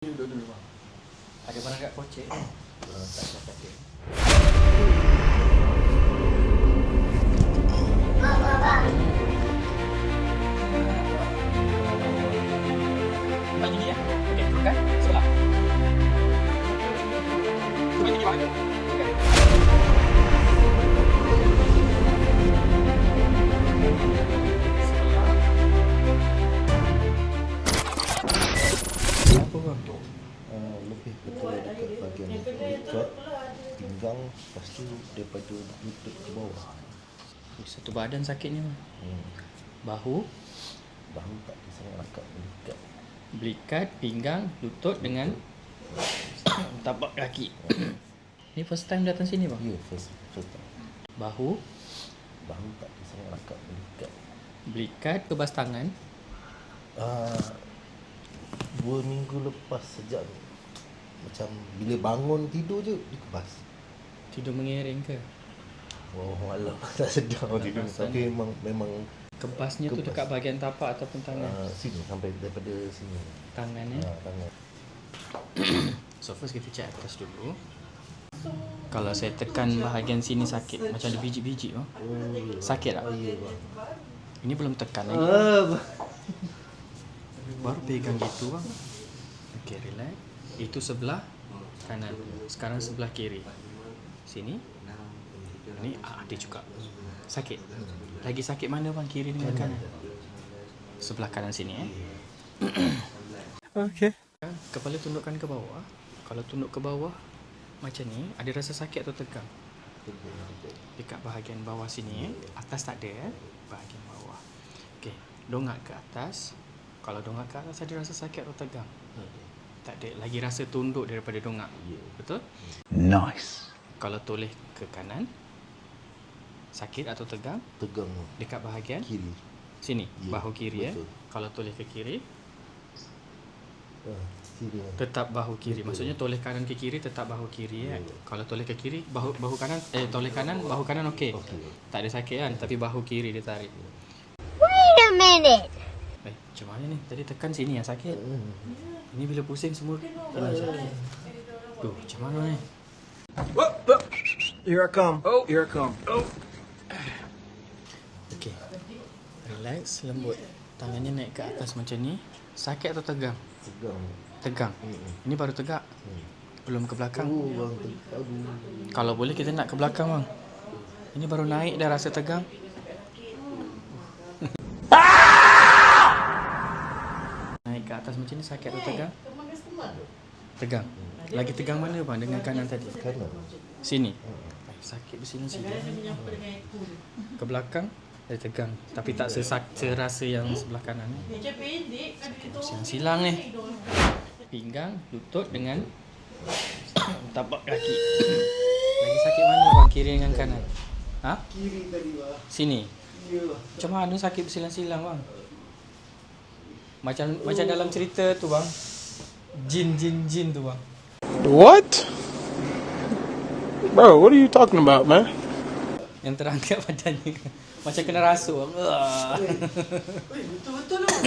Duduk dulu bang. Ada barang kat kocek. Tak dapat dia. Bagi dia. Okey? Sebelah. Tu bagi dia bang. Uh, lebih kepada dekat bahagian lutut pinggang lepas tu daripada lutut ke bawah. Satu badan sakit ni. Bang. hmm. Bahu, bahu tak ada sangat rakat dekat belikat, pinggang, lutut dengan tapak kaki. ni first time datang sini bang. ya first first time. Bahu, bahu tak ada sangat rakat dekat belikat, kebas tangan. uh, dua minggu lepas sejak macam bila bangun tidur je dikebas Tidur mengiring ke? Wow, malam tak sedar tidur perasan. Tapi memang memang Kebasnya tu Kebas. dekat bahagian tapak ataupun tangan. uh, sini sampai daripada sini Tangan uh, eh. tangan So first kita check atas dulu. Kalau saya tekan bahagian sini sakit macam ada biji-biji oh, ya. Sakit tak? Oh, ya, bang. Ini belum tekan lagi. Ah, Baru pegang gitu bang. Okey, relax. Itu sebelah kanan. Sekarang sebelah kiri. Sini. Ini ah, ada juga. Sakit. Lagi sakit mana bang? Kiri dengan kanan. Sebelah kanan sini eh. Okay. Kepala tundukkan ke bawah. Kalau tunduk ke bawah macam ni, ada rasa sakit atau tegang? Dekat bahagian bawah sini eh. Atas tak ada eh. Bahagian bawah. Okey, dongak ke atas. Kalau dongak ke atas ada rasa sakit atau tegang? Tak ada. Lagi rasa tunduk daripada dongak. Ya. Betul? Nice. Kalau toleh ke kanan sakit atau tegang Tegang dekat bahagian kiri. sini Ya, bahu kiri eh. betul. Kalau toleh ke kiri Ah, kiri. tetap bahu kiri. Betul. Maksudnya toleh kanan ke kiri tetap bahu kiri eh. Ya. Kalau toleh ke kiri bahu bahu kanan eh toleh kanan bahu kanan okey. Okey. Tak ada sakit kan tapi bahu kiri dia tarik. Wait a minute. Eh macam mana ni? Tadi tekan sini yang sakit. Hmm. Ini bila pusing semua ini sakit. Tuh, macam mana ni? Here I come. Oh, here I come. Oh. Okey. Relax, lembut. Tangannya naik ke atas macam ni. Sakit atau tegang? Tegang. Tegang. Hmm. Ini baru tegak. Hmm. Belum ke belakang. Oh, bang. Kalau boleh kita nak ke belakang bang. Ini baru naik dah rasa tegang. naik ke atas macam ni sakit atau tegang? Tegang. Lagi tegang mana bang dengan kanan tadi? Kanan. Sini. Ay, sakit di sini sini. Ke belakang ada tegang tapi tak sesak serasa yang sebelah kanan ni. Siang silang ni. Pinggang, lutut dengan tapak kaki. Lagi sakit mana bang kiri dengan kanan? Ha? Kiri tadi, bang. Sini. Macam mana sakit bersilang-silang bang? Macam macam dalam cerita tu bang. Jin jin jin tu bang. What? Bro, what are you talking about, man? Yang terangkat badannya Macam kena rasuk Wah. Betul-betul lah.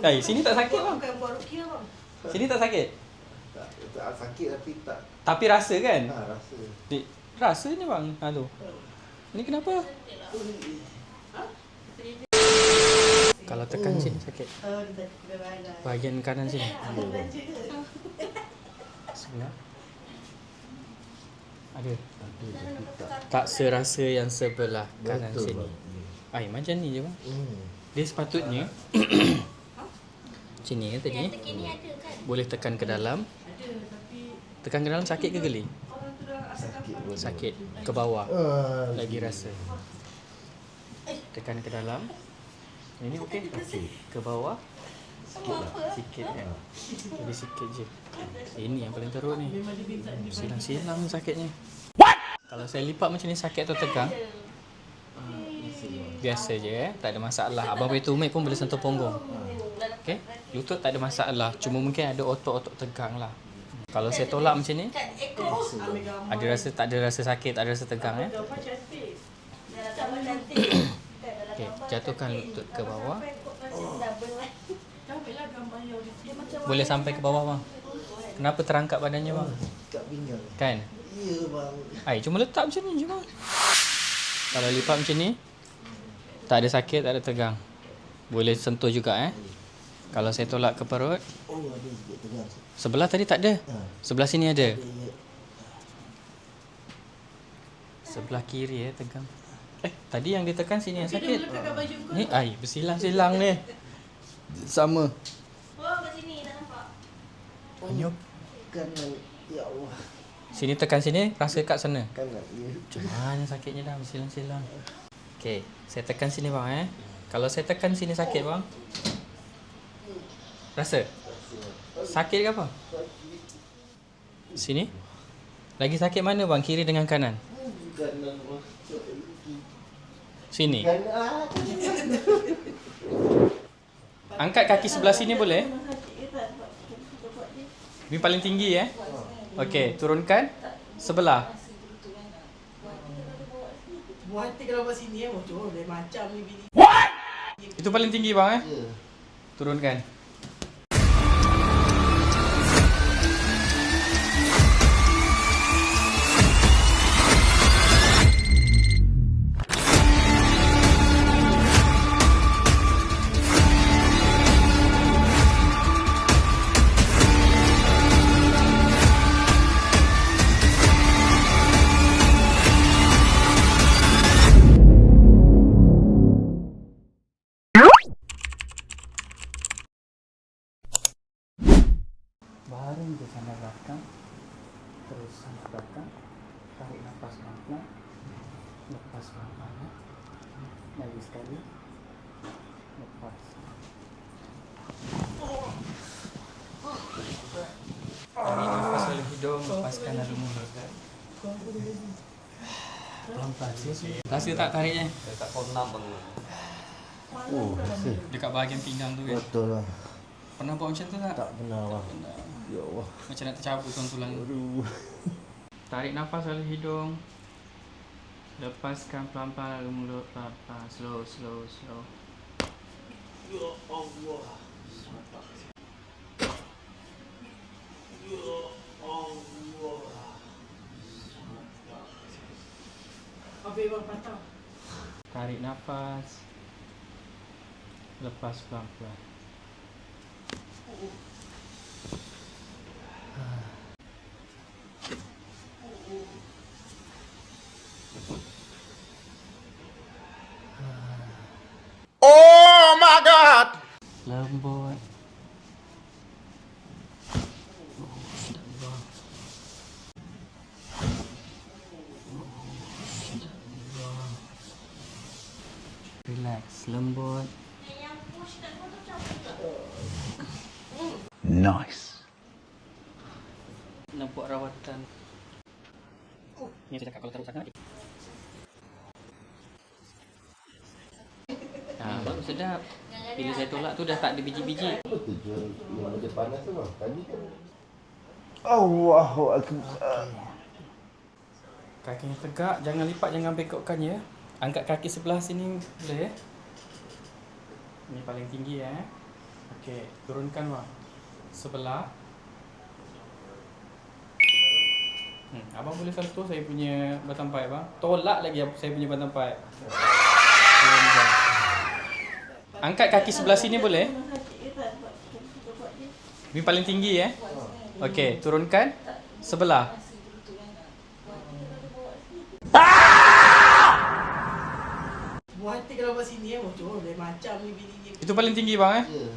Eh, sini tak sakit bang Bukan buat rukia bang. Sini tak sakit Tak, tak sakit tapi tak Tapi rasa kan ha, rasa. Di, Rasa ni bang ha, tu. Ni kenapa Kalau tekan sini sakit. Oh. Bahagian kanan sini. Sebelah. Ada. Tak. Serasa yang sebelah kanan Betul, sini. Bang. Ay, macam ni je bang. Hmm. Dia sepatutnya Sini ya tadi. Boleh tekan ke dalam. Tekan ke dalam sakit ke geli? Sakit. Ke bawah. Ah, Lagi rasa. Tekan ke dalam Ini okey? Okey. Ke bawah? Sikit lah Sikit kan Jadi sikit je. Ini yang paling teruk ni. Silang-silang sakitnya. What? Kalau saya lipat macam ni sakit atau tegang? Biasa je eh. Tak ada masalah. Abang boleh tumit pun boleh sentuh punggung. Okay Lutut tak ada masalah. Cuma mungkin ada otot-otot tegang lah. Kalau saya tolak macam ni. Ada rasa tak ada rasa sakit Tak ada rasa tegang eh jatuhkan lutut ke bawah macam Boleh sampai ke bawah bang. Kenapa terangkat badannya bang? Pinggang. Kan? Ya bang. Ai, cuma letak macam ni je bang. Kalau lipat macam ni, tak ada sakit, tak ada tegang. Boleh sentuh juga eh. Kalau saya tolak ke perut, Oh ada juga tegang. sebelah tadi tak ada. Ha. Sebelah sini ada. Ya. Sebelah kiri eh tegang. Eh, tadi yang ditekan sini yang sakit. Ni ai bersilang-silang ni. Sama. Oh, kat sini tak nampak. Anyup. Kanan. Ya Allah. Sini tekan sini, rasa kat sana. Kanan. Ya. Macam mana sakitnya dah bersilang-silang. Okey, saya tekan sini bang eh. Kalau saya tekan sini sakit bang. Rasa? Sakit ke apa? Sini? Lagi sakit mana bang? Kiri dengan kanan? Kanan bang. Sini. Kanan. Ah. Angkat kaki sebelah sini boleh? Ni paling tinggi eh. Okey, turunkan sebelah. Buat kalau kat sini eh. Macam ni bini. Itu paling tinggi bang eh. Ya. Turunkan. Rasa tak tariknya? Oh rasa. Dekat bahagian pinggang tu kan Betul lah. Pernah buat macam tu tak? Tak pernah bang. Ya Allah. Macam nak tercabut tulang-tulang tu Aduh. Tarik nafas dari hidung Lepaskan pelan-pelan dari mulut Pelan-pelan Slow, slow, slow Ya Allah. Ya Allah. Yang bang patah? Tarik nafas. Lepas pelan-pelan. Oh my god! Lembut Relax, lembut Nice. nak buat rawatan Ni saya cakap kalau taruh sangat Nah, baru sedap Bila saya tolak tu dah tak ada biji-biji Apa tujuan yang ada panas tu bang? Tadi kan. Allahu Akbar. Kakinya tegak, jangan lipat, jangan bengkokkan ya Angkat kaki sebelah sini boleh ya Ni paling tinggi ya Okey, turunkan bang Sebelah Hmm, abang boleh sentuh saya punya batang pipe bang. Tolak lagi saya punya batang pipe. Angkat kaki sebelah sini boleh? Ni paling tinggi ya. Okey, turunkan sebelah. Buat hati kalau kat sini eh. Macam dia macam ni bini. Itu paling tinggi bang eh. Ya.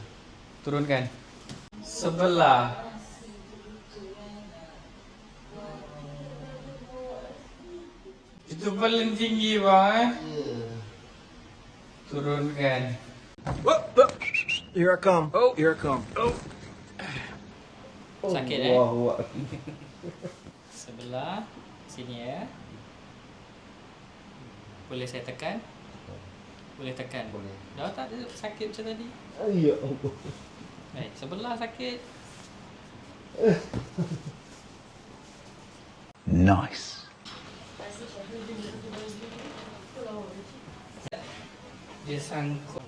Turunkan. Sebelah. Itu paling tinggi bang eh. Turunkan. Here I come. Oh, here I come. Oh. Sakit eh? Allahu Akbar. Sebelah. Sini ya. Boleh saya tekan? Boleh tekan. Boleh. Dah tak ada sakit macam tadi. Ya Allah. Eh, sebelah sakit. Nice. Dia sangkut.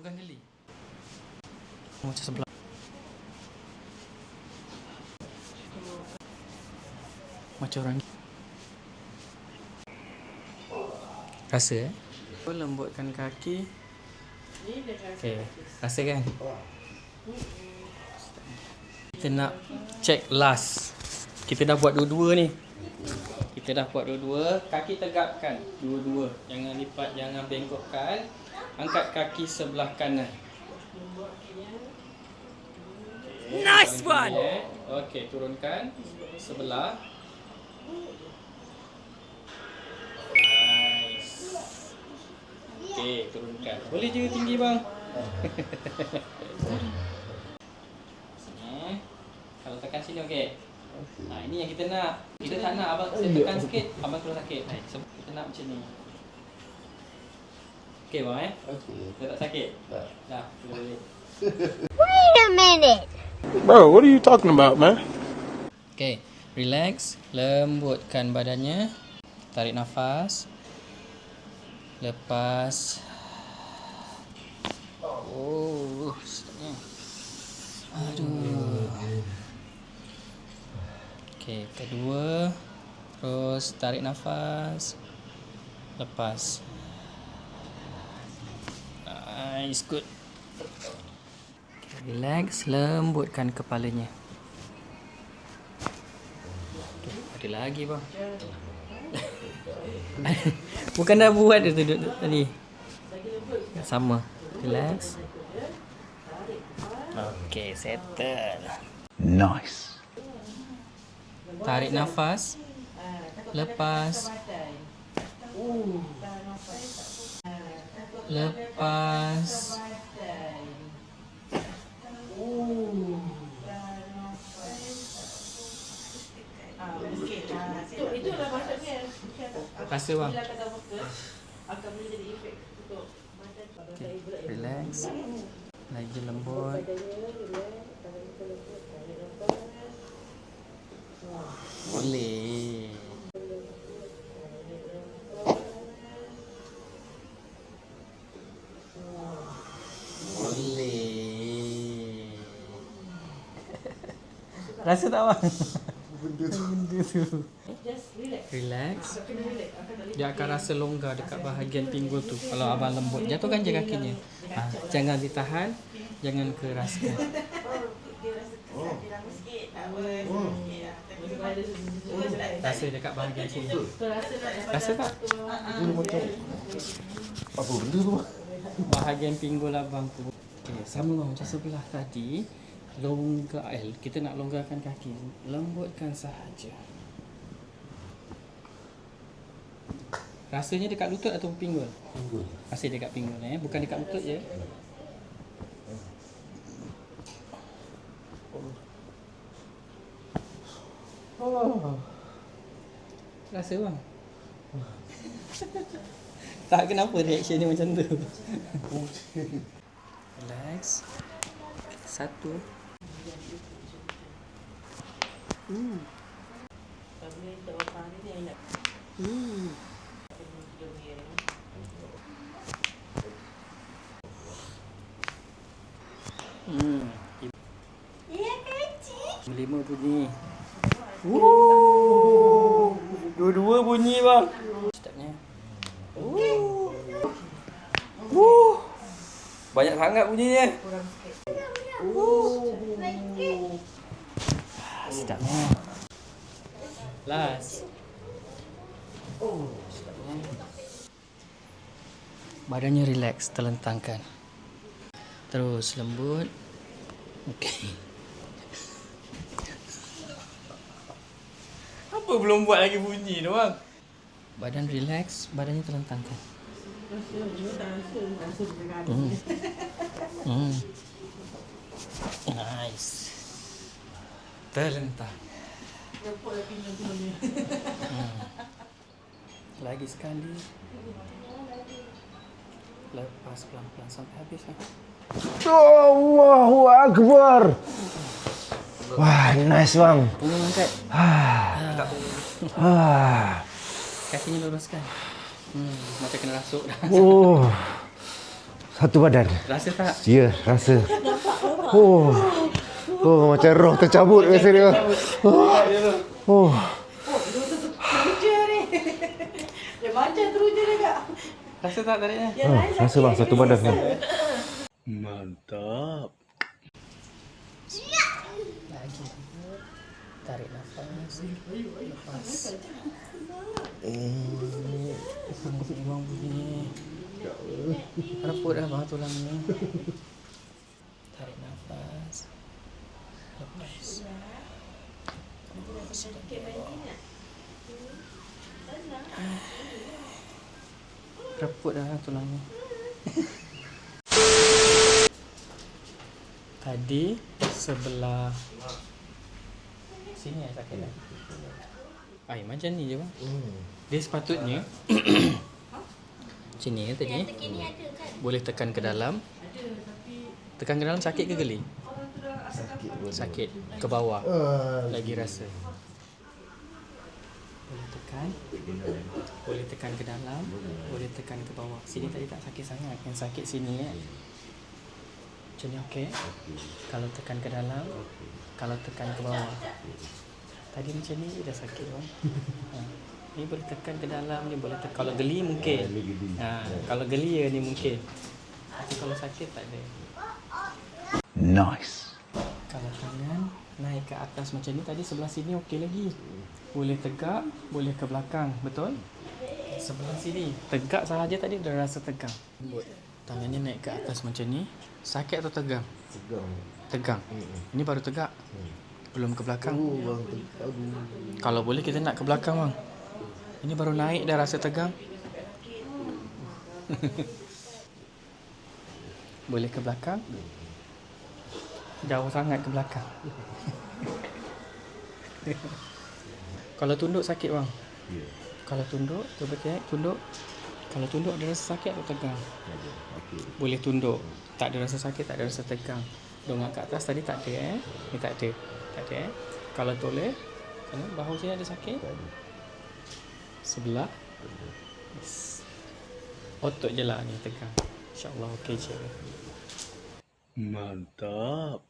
Bukan geli. Macam sebelah. Macam orang Rasa eh Lembutkan kaki Okay. Rasa kan Kita nak check last. Kita dah buat dua-dua ni. Kita dah buat dua-dua. Kaki tegapkan Dua-dua. Jangan lipat Jangan bengkokkan. Angkat kaki sebelah kanan. Nice one! Okay turunkan Sebelah Okay turunkan Boleh je tinggi bang Sini Kalau tekan sini okey Ha, ini yang kita nak. Kita tak nak abang saya tekan sikit, abang terus sakit. Hai, so, kita nak macam ni. Okey bang eh? Okey. Dah tak sakit? Tak. Dah, boleh. Wait a minute. Bro, what are you talking about, man? Okay, relax, lembutkan badannya. Tarik nafas. Lepas. Oh. Aduh. Okay, kedua. Terus tarik nafas. Lepas. Nice, good. Okay, relax, lembutkan kepalanya. Ada lagi bang. Bukan dah buat dia tu duduk tadi. Sama. Relax. Okay, settle. Nice. Tarik nafas. Lepas. Lepas. Itu itulah maksudnya. Rasa bang. Akan boleh jadi efek untuk Okay, relax. Lagi lembut. Boleh. Boleh. Rasa tak bang? Benda tu. Benda tu. just relax. Tak Dia akan rasa longgar dekat bahagian pinggul tu. Kalau abang lembut, jatuhkan je kakinya. Ha, jangan ditahan, jangan keraskan. Rasa dekat bahagian sini. Rasa tak? Ini macam apa benda tu? Bahagian pinggul abang tu. Okay, sama lah macam sebelah tadi. Longgar, eh, kita nak longgarkan kaki. Lembutkan sahaja. Rasanya dekat lutut atau pinggul? Pinggul. Rasa dekat pinggul eh, bukan dekat lutut je. Oh. Rasa bang. tak kenapa reaction dia macam tu. Relax. Satu. Hmm. Hmm. Ya kecil. Lima bunyi. Woo. Dua-dua bunyi bang. Sedapnya. Woo. Woo. Banyak sangat bunyinya. Woo. Sedapnya. Last. Oh, sedapnya. Badannya relax, terlentangkan. Terus lembut. Okey. Apa belum buat lagi bunyi tu bang? Badan relax, badannya terlentangkan. Hmm. hmm. Nice. Terlentang. Hmm. Lagi sekali. Lepas pelan-pelan sampai habis lah. Allahu Akbar. Wah, nice bang. Angkat. Ah. Kakinya luruskan. Hmm, macam kena rasuk dah. Oh. Satu badan. Rasa tak? Ya, rasa. Oh. Oh, macam roh tercabut rasa dia. Oh. Oh. Dia macam teruja dia kak. Rasa tak tariknya? Yang Ah, lain rasa bang yang satu badan kan. Mantap. Lagi. Tarik nafas. Lepas. Eh. Buang bunyi. Reput dah bang tulang ni. Tarik nafas. Lepas. Reput dah tulang ni. Tadi sebelah sini yang sakit dah. Ai macam ni je bang. Dia sepatutnya Macam ni tadi. Boleh tekan ke dalam. Tekan ke dalam sakit ke geli? Sakit. Sakit. Ke bawah. Ah. Lagi rasa. Boleh tekan. Boleh tekan ke dalam. Boleh tekan ke bawah. Sini tadi tak sakit sangat. Yang sakit sini eh. Macam ni okey. Kalau tekan ke dalam Kalau tekan ke bawah Tadi macam ni dah sakit bang ha. Ni boleh tekan ke dalam Ni boleh tekan Kalau geli mungkin ha. Kalau geli ya ni mungkin Tapi kalau sakit tak ada Nice. Kalau tangan naik ke atas macam ni Tadi sebelah sini okey lagi Boleh tegak Boleh ke belakang Betul? Sebelah sini Tegak sahaja tadi dah rasa tegang Tangannya naik ke atas macam ni Sakit atau tegang? Tegang. Tegang. Ini baru tegak. Belum ke belakang. Oh, bang. Aduh. Kalau boleh kita nak ke belakang bang. Ini baru naik dah rasa tegang. Boleh ke belakang? Jauh sangat ke belakang. Kalau tunduk sakit bang. Ya. Kalau tunduk Cuba cek. Tunduk. Kalau tunduk ada rasa sakit atau tegang? Okey. Boleh tunduk. Tak ada rasa sakit Tak ada rasa tegang Dongak kat atas tadi tak ada eh Ni tak ada Tak ada eh Kalau toleh Sana bahu sini ada sakit. Sebelah yes. Otot je lah ni tegang InsyaAllah okey je Mantap.